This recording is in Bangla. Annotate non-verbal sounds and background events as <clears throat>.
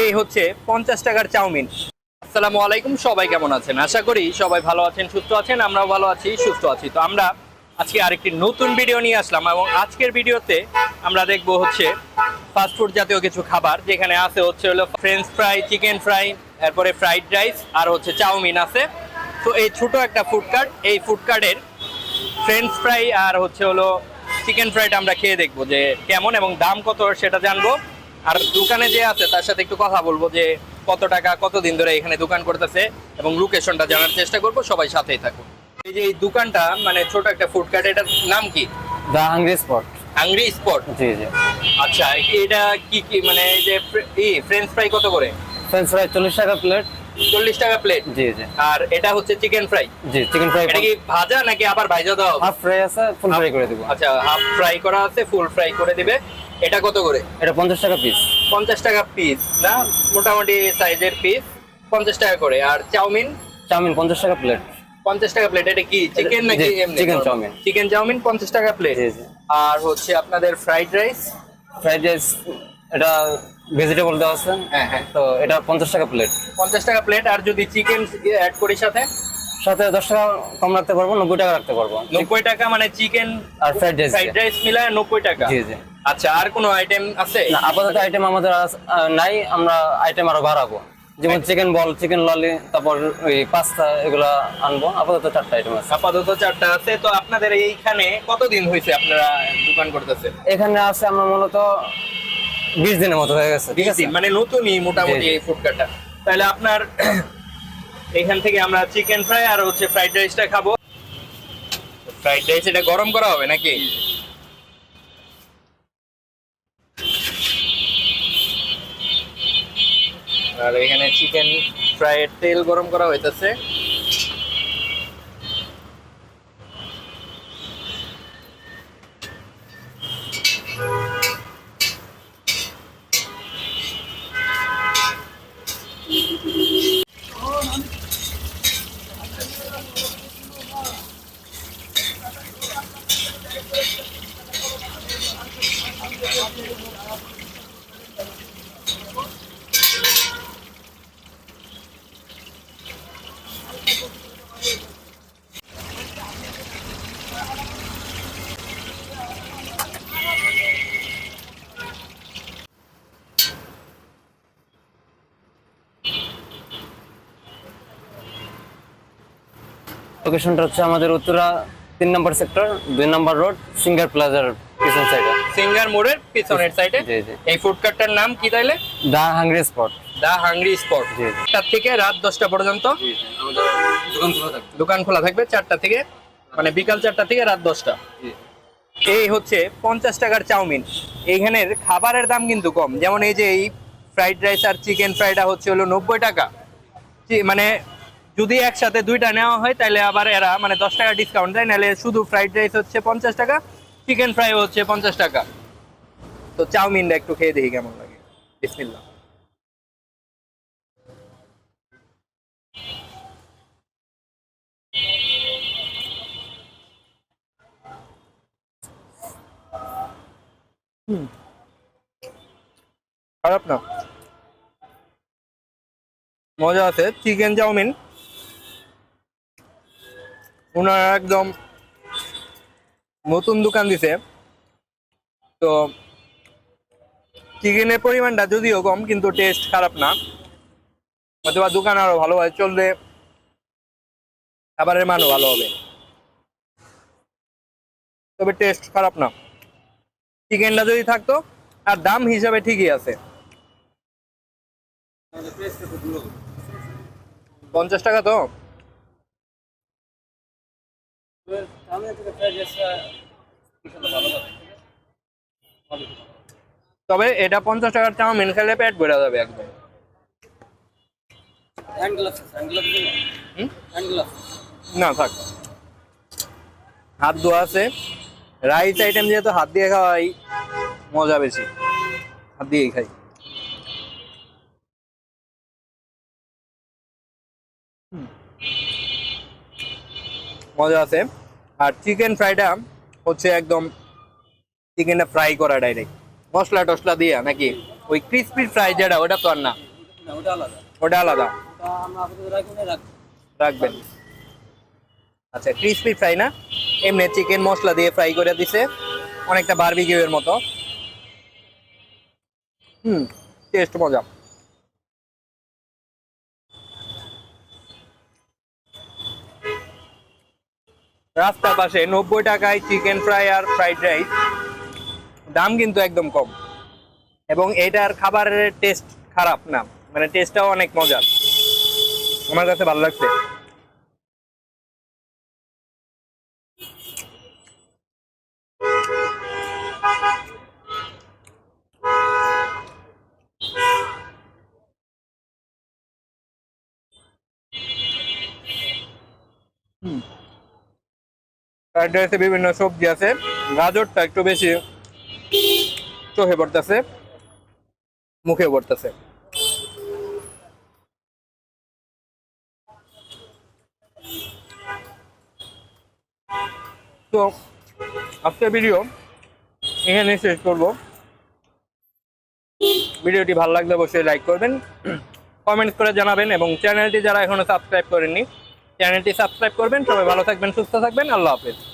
এই হচ্ছে পঞ্চাশ টাকার চাউমিন। আসসালামু আলাইকুম, সবাই কেমন আছেন? আশা করি সবাই ভালো আছেন, সুস্থ আছেন, আমরাও ভালো আছি, সুস্থ আছি। তো আমরা আজকে আরেকটি নতুন ভিডিও নিয়ে আসলাম এবং আজকের ভিডিওতে আমরা দেখব হচ্ছে ফাস্টফুড জাতীয় কিছু খাবার, যেখানে আছে হচ্ছে হলো ফ্রেঞ্চ ফ্রাই চিকেন ফ্রাই এরপরে ফ্রাইড রাইস আর হচ্ছে চাউমিন আছে। তো এই ছোট একটা ফুড কার্ট এই ফুড কার্টের ফ্রেঞ্চ ফ্রাই আর হচ্ছে হলো চিকেন ফ্রাইটা আমরা খেয়ে দেখব যে কেমন এবং দাম কত সেটা জানব। আর দোকানে যে আছে তার সাথে একটু কথা বলব যে কত টাকা কতদিন ধরে এখানে দোকান করতেছে এবং লোকেশনটা জানার চেষ্টা করব সবাই সাথেই থাকুন। এই যে এই দোকানটা মানে ছোট একটা ফুড কার্ট এটার নাম কি? The hungry spot hungry spot জি জি। আচ্ছা এটা কি কি মানে এই যে ফ্রে- ই ফ্রেঞ্চ ফ্রাই কত করে? ফ্রেঞ্চ ফ্রাই চল্লিশ টাকা প্লেট চল্লিশ টাকা প্লেট জি জি। আর এটা হচ্ছে চিকেন ফ্রাই জি চিকেন ফ্রাই এটা কি ভাজা নাকি আবার ভাজা হবে? হাফ ফ্রাই আছে ফুল ফ্রাই করে দিব। আচ্ছা হাফ ফ্রাই করা আছে ফুল ফ্রাই করে দিবে। এটা কত করে? এটা পঞ্চাশ টাকা পিস পঞ্চাশ টাকা পিস না? মোটামুটি সাইজের পিস পঞ্চাশ টাকা করে। আর চাউমিন? চাউমিন পঞ্চাশ টাকা প্লেট পঞ্চাশ টাকা প্লেট এটা কি চিকেন নাকি chicken চাউমিন। চিকেন চাউমিন পঞ্চাশ টাকা প্লেট আর হচ্ছে আপনাদের ফ্রাইড রাইস ফ্রাইড রাইস এটা ভেজিটেবল দেওয়া আছে। হ্যাঁ হ্যাঁ। তো এটা পঞ্চাশ টাকা প্লেট পঞ্চাশ টাকা প্লেট আর যদি চিকেন অ্যাড করি সাথে? সাথে দশ টাকা কম রাখতে পারব নব্বই টাকা রাখতে পারব। নব্বই টাকা মানে চিকেন আর ফ্রাইড রাইস ফ্রাইড রাইস মিলায় নব্বই টাকা। জি জি। আচ্ছা আর কোনো আইটেম আছে? না আপাতত আইটেম আমাদের নাই আমরা আইটেম আরও বাড়াবো। যেমন চিকেন বল চিকেন ললি তারপর ওই পাস্তা এগুলা আনব। আপাতত চারটা আইটেম আছে। আপাতত চারটা আছে। তো আপনাদের এইখানে কতদিন হয়েছে আপনারা দোকান করতেছেন এখানে আছে আমরা মূলত বিশ দিনের মতো হয়ে গেছে ঠিক আছে? মানে নতুনই মোটামুটি। এই ফুডকার্টটা তাহলে আপনার <clears throat> এখান থেকে আমরা চিকেন ফ্রাই আর হচ্ছে ফ্রাইড রাইসটা খাব। ফ্রাইড রাইস এটা গরম করা হবে নাকি? আর এখানে চিকেন ফ্রাইয়ের তেল গরম করা হইতেছে। লোকেশনটা হচ্ছে আমাদের উত্তরা তিন নম্বর সেক্টর দুই নম্বর রোড সিঙ্গার প্লাজার পিছন সাইডে সিঙ্গার মোড়ের পিছনের সাইডে। এই ফুড কার্টটার নাম কি তাইলে? The hungry spot the hungry spot. চারটা থেকে রাত দশটা পর্যন্ত? দোকান খোলা থাকবে। দোকান খোলা থাকবে চারটা থেকে? মানে বিকাল চারটা থেকে রাত দশটা? এই হচ্ছে পঞ্চাশ টাকার চাউমিন। এইখানের খাবারের দাম কিন্তু কম। যেমন এই যে এই ফ্রাইড রাইস আর চিকেন ফ্রাইডা হচ্ছে হলো নব্বই টাকা। মানে যদি একসাথে দুইটা নেওয়া হয় তাহলে আবার এরা মানে দশ টাকা ডিসকাউন্ট দেয় নাহলে শুধু ফ্রাইড রাইস হচ্ছে পঞ্চাশ টাকা চিকেন ফ্রাই হচ্ছে পঞ্চাশ টাকা। তো চাউমিনটা একটু খেয়ে দেখি কেমন লাগে। বিসমিল্লাহ। খারাপ না। মজা আছে, চিকেন চাউমিন। ওনারা একদম নতুন দোকান দিছে। তো চিকেনের পরিমাণটা যদিও কম, কিন্তু টেস্ট খারাপ না। অথবা দোকান আরও ভালো হয়, চললে খাবারের মানও ভালো হবে। তবে টেস্ট খারাপ না। চিকেনটা যদি থাকতো, আর দাম হিসাবে ঠিকই আছে। পঞ্চাশ টাকা তো? তবে এটা পঞ্চাশ টাকার চাউমিন খেলে পেট ভরে যাবে একদম। না থাক। হাত ধোয়া আছে। রাইস আইটেম যেহেতু হাত দিয়ে খাওয়াই মজা বেশি। হাত দিয়েই খাই। মজা আছে। আর চিকেন ফ্রাইটা হচ্ছে একদম চিকেনটা ফ্রাই করা ডাইরেক্ট মশলা টসলা দিয়ে নাকি? ওই ক্রিসপি ফ্রাই যেটা ওটা তো আর না? ওটা আলাদা। রাখবেন। আচ্ছা ক্রিসপি ফ্রাই না? এমনি চিকেন মশলা দিয়ে ফ্রাই করে দিছে। অনেকটা বারবিকিউ এর মতো। হুম টেস্ট মজা। রাস্তার পাশে নব্বই টাকায় চিকেন ফ্রাই আর ফ্রাইড রাইস দাম কিন্তু একদম কম। এবং এটার খাবারের টেস্ট খারাপ না। মানে টেস্টটাও অনেক মজার। আমার কাছে ভালো লাগছে। ফ্রাইড রাইসে বিভিন্ন সবজি আছে। গাজরটা একটু বেশি চোখে পড়তেছে মুখে পড়তেছে। তো আজকের ভিডিও এখানে শেষ করব। ভিডিওটি ভালো লাগলে অবশ্যই লাইক করবেন <clears throat> কমেন্ট করে জানাবেন এবং চ্যানেলটি যারা এখনও সাবস্ক্রাইব করেননি চ্যানেলটি সাবস্ক্রাইব করবেন। সবাই ভালো থাকবেন সুস্থ থাকবেন। আল্লাহ হাফেজ।